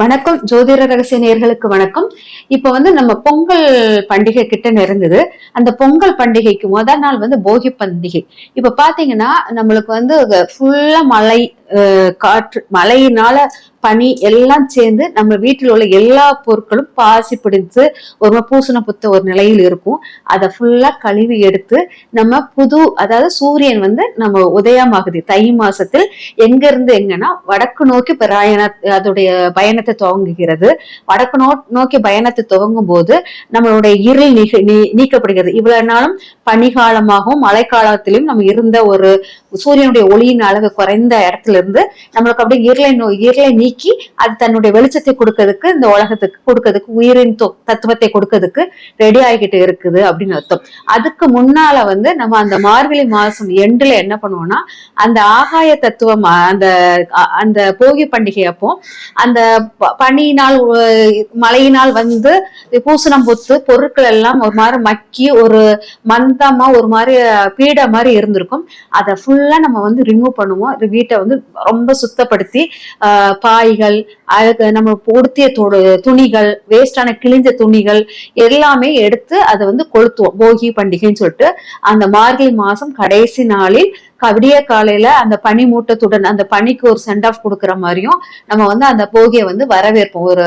வணக்கம். ஜோதிட ரகசிய நேர்களுக்கு வணக்கம். இப்ப வந்து நம்ம பொங்கல் பண்டிகை கிட்ட நெருங்குது. அந்த பொங்கல் பண்டிகைக்கு முதல் நாள் வந்து போகி பண்டிகை. இப்ப பாத்தீங்கன்னா நம்மளுக்கு வந்து ஃபுல்லா மழை காற்று மழையினால பனி எல்லாம் சேர்ந்து நம்ம வீட்டில் உள்ள எல்லா பொருட்களும் பாசி பிடித்து ஒரு பூசண புத்த ஒரு நிலையில் இருக்கும். அதை ஃபுல்லா கழுவி எடுத்து நம்ம புது அதாவது சூரியன் வந்து நம்ம உதயமாகுது. தை மாசத்தில் எங்க இருந்து எங்கன்னா வடக்கு நோக்கி பிராயண அதோடைய பயணத்தை துவங்குகிறது. வடக்கு நோ நோக்கி பயணத்தை துவங்கும் போது நம்மளுடைய இருள் நீக்க நீ- நீக்கப்படுகிறது. இவ்வளவு நாளும் பனிகாலமாகவும் மழைக்காலத்திலும் நம்ம இருந்த ஒரு சூரியனுடைய ஒளியின் அளவு குறைந்த இடத்துல இருந்து நம்மளுக்கு அப்படியே இருளை நோ இருளை நீக்கி அது தன்னுடைய வெளிச்சத்தை கொடுக்கறதுக்கு இந்த உலகத்துக்கு கொடுக்கறதுக்கு உயிரின் தத்துவத்தை கொடுக்கறதுக்கு ரெடி ஆகிட்டு இருக்குது அப்படின்னு அர்த்தம். அதுக்கு முன்னால வந்து நம்ம அந்த மார்கழி மாசம் எண்டுல என்ன பண்ணுவோம்னா அந்த ஆகாய தத்துவம் அந்த அந்த போகி பண்டிகை அப்போ அந்த ப- பனியினால் மழையினால் வந்து பூசணம் பொத்து பொருட்கள் எல்லாம் ஒரு மாதிரி மக்கி ஒரு மந்தமா ஒரு மாதிரி பீட மாதிரி இருந்திருக்கும். அதை ஃபுல் ஃபுல்லாக நம்ம வந்து ரிமூவ் பண்ணுவோம். இது வீட்டை வந்து ரொம்ப சுத்தப்படுத்தி ஆஹ் பாய்கள் அதுக்கு நம்ம பொடுத்திய துணிகள் வேஸ்டான கிழிஞ்ச துணிகள் எல்லாமே எடுத்து அதை வந்து கொளுத்துவோம். போகி பண்டிகைன்னு சொல்லிட்டு அந்த மார்கழி மாசம் கடைசி நாளில் க- விடிய காலையில அந்த பனி மூட்டத்துடன் அந்த பனிக்கு ஒரு சென்ட் ஆஃப் கொடுக்குற மாதிரியும் நம்ம வந்து அந்த போகியை வந்து வரவேற்போம். ஒரு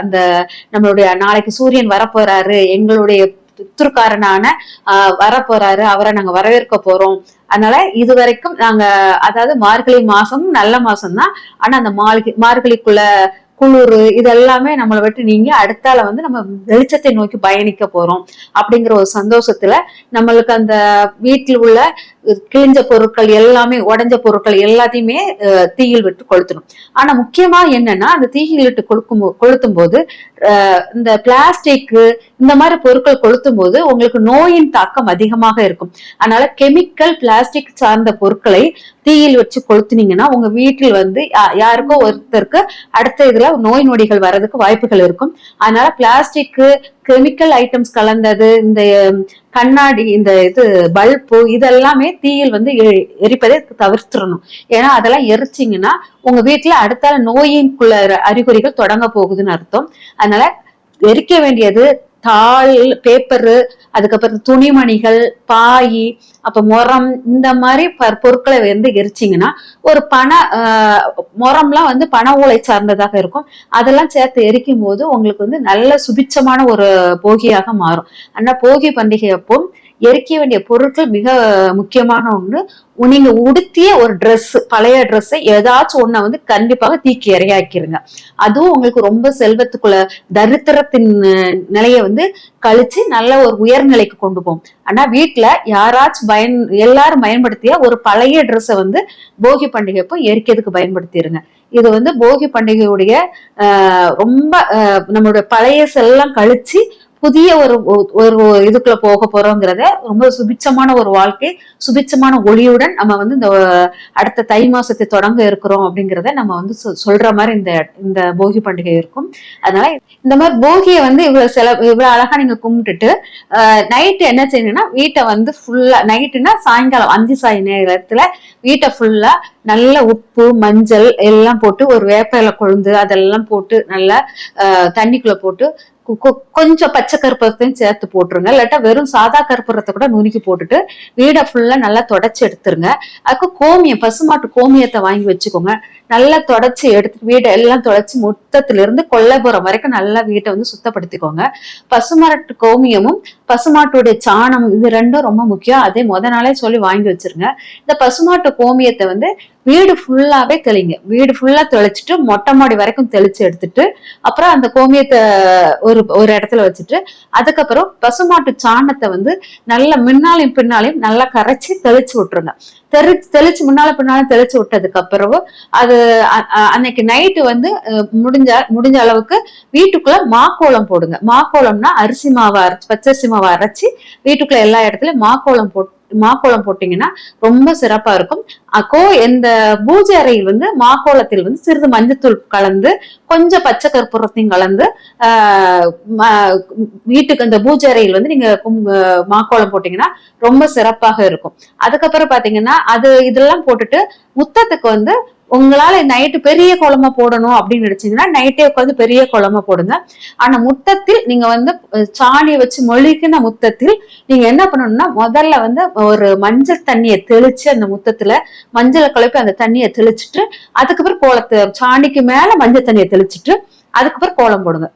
அந்த நம்மளுடைய நாளைக்கு சூரியன் வரப்போறாரு எங்களுடைய பித்திருக்காரனான வரப்போறாரு. அவரை நாங்க வரவேற்க போறோம். அதனால இது வரைக்கும் நாங்க அதாவது மார்கழி மாசம் நல்ல மாசம் தான் ஆனா அந்த மார்கழி மார்கழிக்குள்ள குளிர் இது எல்லாமே நம்மளை விட்டு நீங்க அடுத்தால வந்து நம்ம வெளிச்சத்தை நோக்கி பயணிக்க போறோம். அப்படிங்கிற ஒரு சந்தோஷத்துல நம்மளுக்கு அந்த வீட்டில் உள்ள கிழிஞ்ச பொருட்கள் எல்லாமே உடஞ்ச பொருட்கள் எல்லாத்தையுமே தீயில் விட்டு கொளுத்தணும். ஆனா முக்கியமா என்னன்னா அந்த தீயில் விட்டு கொளுக்கும் போ- கொளுத்தும் போது இந்த பிளாஸ்டிக்கு இந்த மாதிரி பொருட்கள் கொளுத்தும் போது உங்களுக்கு நோயின் தாக்கம் அதிகமாக இருக்கும். அதனால கெமிக்கல் பிளாஸ்டிக் சார்ந்த பொருட்களை தீயில் வச்சு கொளுத்துனீங்கன்னா உங்க வீட்டில் வந்து யா- யாருக்கோ ஒருத்தருக்கு அடுத்த இதுல நோய் நொடிகள் வர்றதுக்கு வாய்ப்புகள் இருக்கும். அதனால பிளாஸ்டிக் கெமிக்கல் ஐட்டம்ஸ் கலந்தது இந்த கண்ணாடி இந்த இது பல்பு இதெல்லாமே தீயில் வந்து எரிப்பதை தவிர்த்துடணும். ஏன்னா அதெல்லாம் எரிச்சிங்கன்னா உங்க வீட்டுல அடுத்தால நோயின்குள்ள அறிகுறிகள் தொடங்க போகுதுன்னு அர்த்தம். அதனால எரிக்க வேண்டியது தாள் பேப்பரு அதுக்கப்புறம் துணிமணிகள் பாய் அப்ப முறம் இந்த மாதிரி ப- பொருட்களை வந்து எரிச்சிங்கன்னா ஒரு பண முரம்லாம் முறம்லாம் வந்து பண ஓலை சார்ந்ததாக இருக்கும். அதெல்லாம் சேர்த்து எரிக்கும் போது உங்களுக்கு வந்து நல்ல சுபிச்சமான ஒரு போகியாக மாறும். ஆனா போகி பண்டிகை அப்போ எரிக்க வேண்டிய பொருட்கள் மிக முக்கியமான ஒன்று நீங்க உடுத்திய ஒரு ட்ரெஸ் பழைய ட்ரெஸ்ஸை ஏதாச்சும் ஒன்றை வந்து கண்டிப்பாக தீக்கி இறையாக்கிருங்க அதுவும் உங்களுக்கு ரொம்ப செல்வத்துக்குள்ள தரித்திரத்தின் நிலையை வந்து கழிச்சு நல்ல ஒரு உயர்நிலைக்கு கொண்டு போகும். ஆனா வீட்டுல யாராச்சும் பயன் எல்லாரும் பயன்படுத்திய ஒரு பழைய ட்ரெஸ்ஸை வந்து போகி பண்டிகை அப்போ எரிக்கிறதுக்கு பயன்படுத்திடுங்க இது வந்து போகி பண்டிகையுடைய ரொம்ப நம்மளுடைய பழைய செல்லாம் கழிச்சு புதிய ஒரு ஒ- ஒரு இதுக்குள்ள போக போறோங்கிறத ரொம்ப சுபிச்சமான ஒரு வாழ்க்கை சுபிச்சமான ஒளியுடன் நம்ம வந்து இந்த அடுத்த தை மாசத்தை தொடங்க இருக்கிறோம் அப்படிங்கிறத நம்ம வந்து சொல்ற மாதிரி இந்த இந்த போகி பண்டிகை இருக்கும். அதனால இந்த மாதிரி போகியை வந்து இவ்வளவு செல இவ்வளவு அழகா நீங்க கும்பிட்டுட்டு நைட்டு என்ன செய்யணும்னா வீட்டை வந்து ஃபுல்லா நைட்டுனா சாயங்காலம் அஞ்சு சாய் நேரத்துல வீட்டை ஃபுல்லா நல்ல உப்பு மஞ்சள் எல்லாம் போட்டு ஒரு வேப்பிலை கொழுந்து அதெல்லாம் போட்டு நல்லா தண்ணிக்குள்ள போட்டு கொஞ்சம் பச்சை கற்பூரத்தையும் சேர்த்து போட்டுருங்க. இல்லாட்டா வெறும் சாதா கற்பூரத்தை கூட நுணுக்கி போட்டுட்டு வீடை ஃபுல்லா நல்லா தொடச்சி எடுத்துருங்க. அதுக்கு கோமியம் பசுமாட்டு கோமியத்தை வாங்கி வச்சுக்கோங்க. நல்லா தொடச்சி எடுத்து வீடை எல்லாம் தொடச்சி மொத்தத்துல இருந்து கொல்லைப்புறம் வரைக்கும் நல்லா வீட்டை வந்து சுத்தப்படுத்திக்கோங்க. பசுமாட்டு கோமியமும் பசுமாட்டுடைய சாணம் இது ரெண்டும் ரொம்ப முக்கியம். அதே முத நாளே சொல்லி வாங்கி வச்சிருங்க. இந்த பசுமாட்டு கோமியத்தை வந்து வீடு ஃபுல்லாவே தெளிங்க. வீடு ஃபுல்லா தெளிச்சிட்டு மொட்டை மாடி வரைக்கும் தெளிச்சு எடுத்துட்டு அப்புறம் அந்த கோமியத்தை ஒரு ஒரு இடத்துல வச்சுட்டு அதுக்கப்புறம் பசுமாட்டு சாணத்தை வந்து நல்லா முன்னாலையும் பின்னாலையும் நல்லா கரைச்சி தெளிச்சு விட்டுருங்க. தெளிச்சு தெளிச்சு முன்னால பின்னாலும் தெளிச்சு விட்டதுக்கு அப்புறம் அது அன்னைக்கு நைட்டு வந்து முடிஞ்ச முடிஞ்ச அளவுக்கு வீட்டுக்குள்ள மாக்கோலம் போடுங்க. மாக்கோலம்னா அரிசி மாவை அரைச்சி பச்சரிசி மாவை அரைச்சி வீட்டுக்குள்ள எல்லா இடத்துலயும் மாக்கோலம் போட்டு மாக்கோலம் போட்டீங்கன்னா ரொம்ப சிறப்பா இருக்கும். அக்கோ இந்த பூஜை அறையில் வந்து மாக்கோலத்தில் வந்து சிறிது மஞ்சத்தூள் கலந்து கொஞ்சம் பச்சை கற்பூரத்தையும் கலந்து வீட்டுக்கு அந்த பூஜை அறையில் வந்து நீங்க கும்- மாக்கோலம் போட்டீங்கன்னா ரொம்ப சிறப்பாக இருக்கும். அதுக்கப்புறம் பாத்தீங்கன்னா அது இதெல்லாம் போட்டுட்டு முத்தத்துக்கு வந்து உங்களால நைட்டு பெரிய குழம்பா போடணும் அப்படின்னு நினைச்சீங்கன்னா நைட்டே உட்காந்து பெரிய குழம்பா போடுங்க. ஆனா முத்தத்தில் நீங்க வந்து சாணியை வச்சு மொழிக்கின முத்தத்தில் நீங்க என்ன பண்ணணும்னா முதல்ல வந்து ஒரு மஞ்சள் தண்ணியை தெளிச்சு அந்த முத்தத்துல மஞ்சளை குழப்பி அந்த தண்ணியை தெளிச்சுட்டு அதுக்கப்புறம் கோலத்தை சாணிக்கு மேல மஞ்சள் தண்ணியை தெளிச்சுட்டு அதுக்கப்புறம் கோலம் போடுங்க.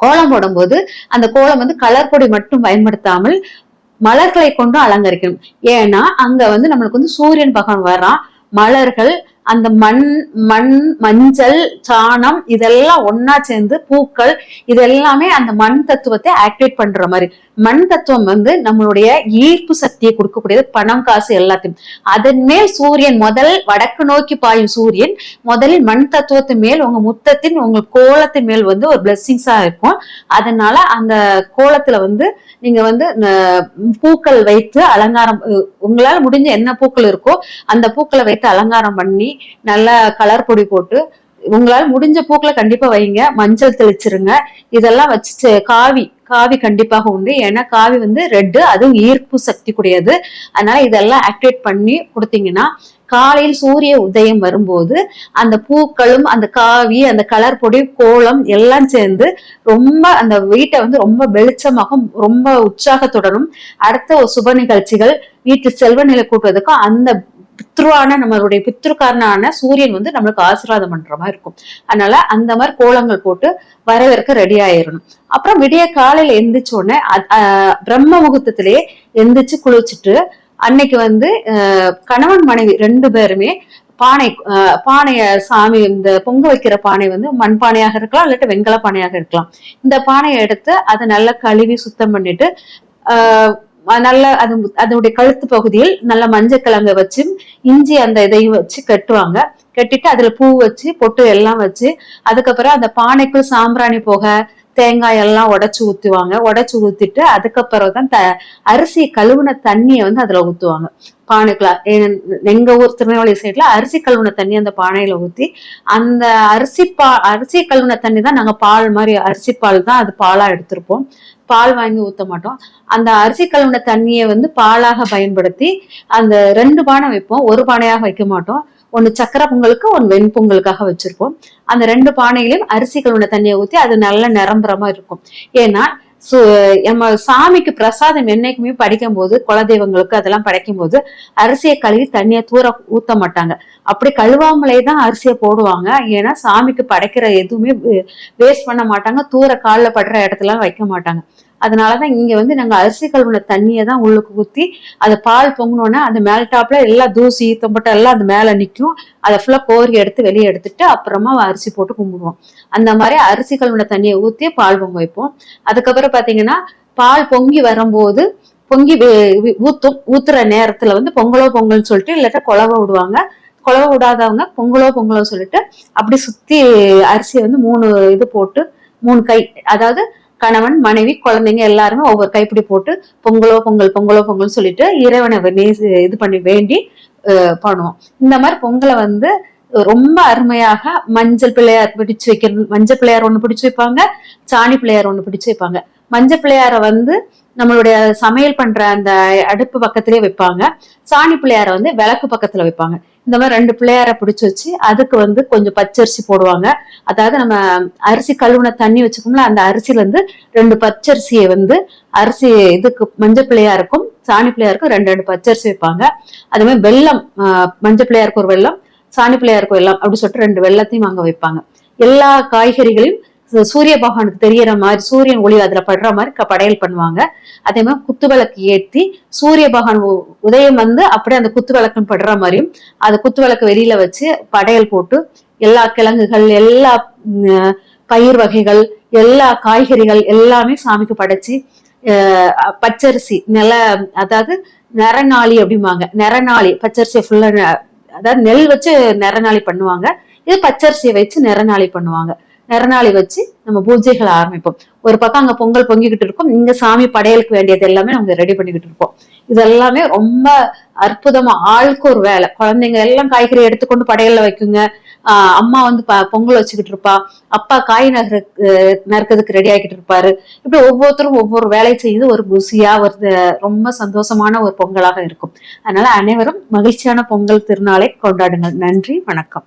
கோலம் போடும்போது அந்த கோலம் வந்து கலர் பொடி மட்டும் பயன்படுத்தாமல் மலர்களை கொண்டும் அலங்கரிக்கணும். ஏன்னா அங்க வந்து நம்மளுக்கு வந்து சூரியன் பகவான் வர்றான். மலர்கள் அந்த மண் மண் மஞ்சள் சாணம் இதெல்லாம் ஒன்னா சேர்ந்து பூக்கள் இது எல்லாமே அந்த மண் தத்துவத்தை ஆக்டிவேட் பண்ற மாதிரி. மண் தத்துவம் வந்து நம்மளுடைய ஈர்ப்பு சக்தியை கொடுக்கக்கூடியது பணம் காசு எல்லாத்தையும். அதன் மேல் சூரியன் முதல் வடக்கு நோக்கி பாயும் சூரியன் முதலில் மண் தத்துவத்தின் மேல் உங்க முத்தத்தின் உங்க கோலத்தின் மேல் வந்து ஒரு பிளெஸ்ஸிங்ஸா இருக்கும். அதனால அந்த கோலத்துல வந்து நீங்க வந்து பூக்கள் வைத்து அலங்காரம் உங்களால் உங்களால முடிஞ்ச என்ன பூக்கள் இருக்கோ அந்த பூக்களை வைத்து அலங்காரம் பண்ணி நல்லா கலர் பொடி போட்டு உங்களால முடிஞ்ச பூக்களை கண்டிப்பா வைங்க. மஞ்சள் தெளிச்சிருங்க. இதெல்லாம் வச்சு காவி காவி கண்டிப்பாக உண்டு. ஏன்னா காவி வந்து ரெட்டு அதுவும் ஈர்ப்பு சக்தி கூடியது. அதனால இதெல்லாம் ஆக்டிவேட் பண்ணி கொடுத்தீங்கன்னா காலையில் சூரிய உதயம் வரும்போது அந்த பூக்களும் அந்த காவி அந்த கலர் பொடி கோலம் எல்லாம் சேர்ந்து ரொம்ப அந்த வீட்டை வந்து ரொம்ப வெளிச்சமாகவும் ரொம்ப உற்சாகத்துடனும் அடுத்த ஒரு சுப நிகழ்ச்சிகள் வீட்டு செல்வ நிலை கூட்டுவதற்கும் அந்த பித்ருவான நம்மளுடைய பித்ருக்காரனான சூரியன் வந்து நம்மளுக்கு ஆசீர்வாதம் பண்ற மாதிரி இருக்கும். அதனால அந்த மாதிரி கோலங்கள் போட்டு வரவேற்க ரெடி ஆயிடணும் அப்புறம் விடிய காலையில எந்திரிச்ச உடனே பிரம்ம முகூர்த்தத்திலேயே எந்திரிச்சு குளிச்சுட்டு அன்னைக்கு வந்து கணவன் மனைவி ரெண்டு பேருமே பானை பானைய சாமி இந்த பொங்க வைக்கிற பானை வந்து மண் பானையாக இருக்கலாம் இல்லாட்டி வெண்கல பானையாக இருக்கலாம். இந்த பானையை எடுத்து அதை நல்லா கழுவி சுத்தம் பண்ணிட்டு ஆஹ் நல்ல அது அதனுடைய கழுத்து பகுதியில் நல்ல மஞ்சள் கிழங்க வச்சு இஞ்சி அந்த இதையும் வச்சு கட்டுவாங்க. கட்டிட்டு அதுல பூ வச்சு பொட்டு எல்லாம் வச்சு அதுக்கப்புறம் அந்த பானைக்குள் சாம்பிராணி போக தேங்காய் எல்லாம் உடச்சு ஊத்துவாங்க. உடச்சு ஊத்திட்டு அதுக்கப்புறம் தான் த அரிசி கழுவுன தண்ணியை வந்து அதுல ஊத்துவாங்க. பானைக்குள்ள எங்க ஊர் திருநெல்வேலி சைட்ல அரிசி கழுவுன தண்ணி அந்த பானையில ஊத்தி அந்த அரிசி பா அரிசி கழுவுன தண்ணி தான் நாங்க பால் மாதிரி அரிசி பால் தான் அது பாலா எடுத்திருப்போம். பால் வாங்கி ஊத்த மாட்டோம். அந்த அரிசி கழுவுன தண்ணியை வந்து பாலாக பயன்படுத்தி அந்த ரெண்டு பானை வைப்போம். ஒரு பானையாக வைக்க மாட்டோம். ஒன்னு சக்கரை பொங்கலுக்கு ஒன்னு வெண்பொங்கலுக்காக வச்சிருப்போம். அந்த ரெண்டு பானையிலையும் அரிசி கழுவுன தண்ணியை ஊத்தி அது நல்ல நிரம்புறமா இருக்கும். ஏன்னா நம்ம சாமிக்கு பிரசாதம் என்னைக்குமே படிக்கும் போது குலதெய்வங்களுக்கு அதெல்லாம் படைக்கும் போது அரிசியை கழுவி தண்ணியை தூர ஊத்த மாட்டாங்க. அப்படி கழுவாமலே தான் அரிசியை போடுவாங்க. ஏன்னா சாமிக்கு படைக்கிற எதுவுமே வேஸ்ட் பண்ண மாட்டாங்க. தூர காலில் படுற இடத்துல வைக்க மாட்டாங்க. அதனாலதான் இங்க வந்து நாங்க அரிசி கழுவுன தண்ணியை தான் உள்ளுக்கு ஊத்தி அதை பால் பொங்கினோன்னா அந்த மேல டாப்ல எல்லாம் தூசி தொம்பட்டை எல்லாம் அது மேல நிற்கும் அதை ஃபுல்லா கோரி எடுத்து வெளியே எடுத்துட்டு அப்புறமா அரிசி போட்டு கும்பிடுவோம். அந்த மாதிரி அரிசி கழுவுன தண்ணியை ஊத்தி பால் பொங்க வைப்போம். அதுக்கப்புறம் பாத்தீங்கன்னா பால் பொங்கி வரும்போது பொங்கி ஊத்தும். ஊத்துற நேரத்துல வந்து பொங்கலோ பொங்கல்னு சொல்லிட்டு இல்லாட்டா குழவை விடுவாங்க. குழவை விடாதவங்க பொங்கலோ பொங்கலோ சொல்லிட்டு அப்படி சுத்தி அரிசியை வந்து மூணு இது போட்டு மூணு கை அதாவது கணவன் மனைவி குழந்தைங்க எல்லாருமே ஒவ்வொரு கைப்பிடி போட்டு பொங்கலோ பொங்கல் பொங்கலோ பொங்கல் சொல்லிட்டு இறைவனை நேசி இது பண்ணி வேண்டி அஹ், பண்ணுவோம். இந்த மாதிரி பொங்கலை வந்து ரொம்ப அருமையாக மஞ்சள் பிள்ளையார் பிடிச்சு வைக்கிற மஞ்சள் பிள்ளையார் ஒண்ணு பிடிச்சு வைப்பாங்க சாணி பிள்ளையார் ஒன்று பிடிச்சு வைப்பாங்க. மஞ்சள் பிள்ளையாரை வந்து நம்மளுடைய சமையல் பண்ற அந்த அடுப்பு பக்கத்திலே வைப்பாங்க. சாணி பிள்ளையாரை வந்து விளக்கு பக்கத்துல வைப்பாங்க. இந்த மாதிரி ரெண்டு பிள்ளையார பிடிச்சி வச்சு அதுக்கு வந்து கொஞ்சம் பச்சரிசி போடுவாங்க. அதாவது நம்ம அரிசி கழுவுன தண்ணி வச்சுக்கோம்ல அந்த அரிசியில இருந்து ரெண்டு பச்சரிசியை வந்து அரிசி இதுக்கு மஞ்சள் பிள்ளையாருக்கும் சாணி பிள்ளையாருக்கும் ரெண்டு ரெண்டு பச்சரிசி வைப்பாங்க. அதே மாதிரி வெல்லம் ஆஹ் மஞ்சள் பிள்ளையாருக்கு ஒரு வெல்லம் சாணி பிள்ளையாருக்கு வெல்லம் அப்படின்னு சொல்லிட்டு ரெண்டு வெள்ளத்தையும் அங்க வைப்பாங்க. எல்லா காய்கறிகளையும் சூரிய பகவானுக்கு தெரியற மாதிரி சூரியன் ஒளி அதுல படுற மாதிரி க- படையல் பண்ணுவாங்க. அதே மாதிரி குத்து விளக்கு ஏற்றி சூரிய பகவான் உ- உதயம் வந்து அப்படியே அந்த குத்து விளக்குன்னு படுற மாதிரியும் அந்த குத்து விளக்கு வெளியில வச்சு படையல் போட்டு எல்லா கிழங்குகள் எல்லா பயிர் வகைகள் எல்லா காய்கறிகள் எல்லாமே சாமிக்கு படைச்சு பச்சரிசி நில அதாவது நிறநாளி அப்படிம்பாங்க. நிறநாளி பச்சரிசியை ஃபுல்லா அதாவது நெல் வச்சு நிறநாளி பண்ணுவாங்க. இது பச்சரிசியை வச்சு நிறநாளி பண்ணுவாங்க. நிறநாளி வச்சு நம்ம பூஜைகளை ஆரம்பிப்போம். ஒரு பக்கம் அங்க பொங்கல் பொங்கிக்கிட்டு இருக்கும். இங்க சாமி படையலுக்கு வேண்டியது எல்லாமே நம்ம ரெடி பண்ணிக்கிட்டு இருப்போம். இது எல்லாமே ரொம்ப அற்புதமா ஆளுக்கு ஒரு வேலை. குழந்தைங்க எல்லாம் காய்கறி எடுத்துக்கொண்டு படையல்ல வைக்குங்க. ஆஹ் அம்மா வந்து ப- பொங்கல் வச்சுக்கிட்டு இருப்பா. அப்பா காய் நகர நறுக்கிறதுக்கு ரெடி ஆகிட்டு இருப்பாரு. இப்படி ஒவ்வொருத்தரும் ஒவ்வொரு வேலையை செய்து ஒரு குசியா ஒரு ரொம்ப சந்தோஷமான ஒரு பொங்கலாக இருக்கும். அதனால அனைவரும் மகிழ்ச்சியான பொங்கல் திருநாளை கொண்டாடுங்கள். நன்றி வணக்கம்.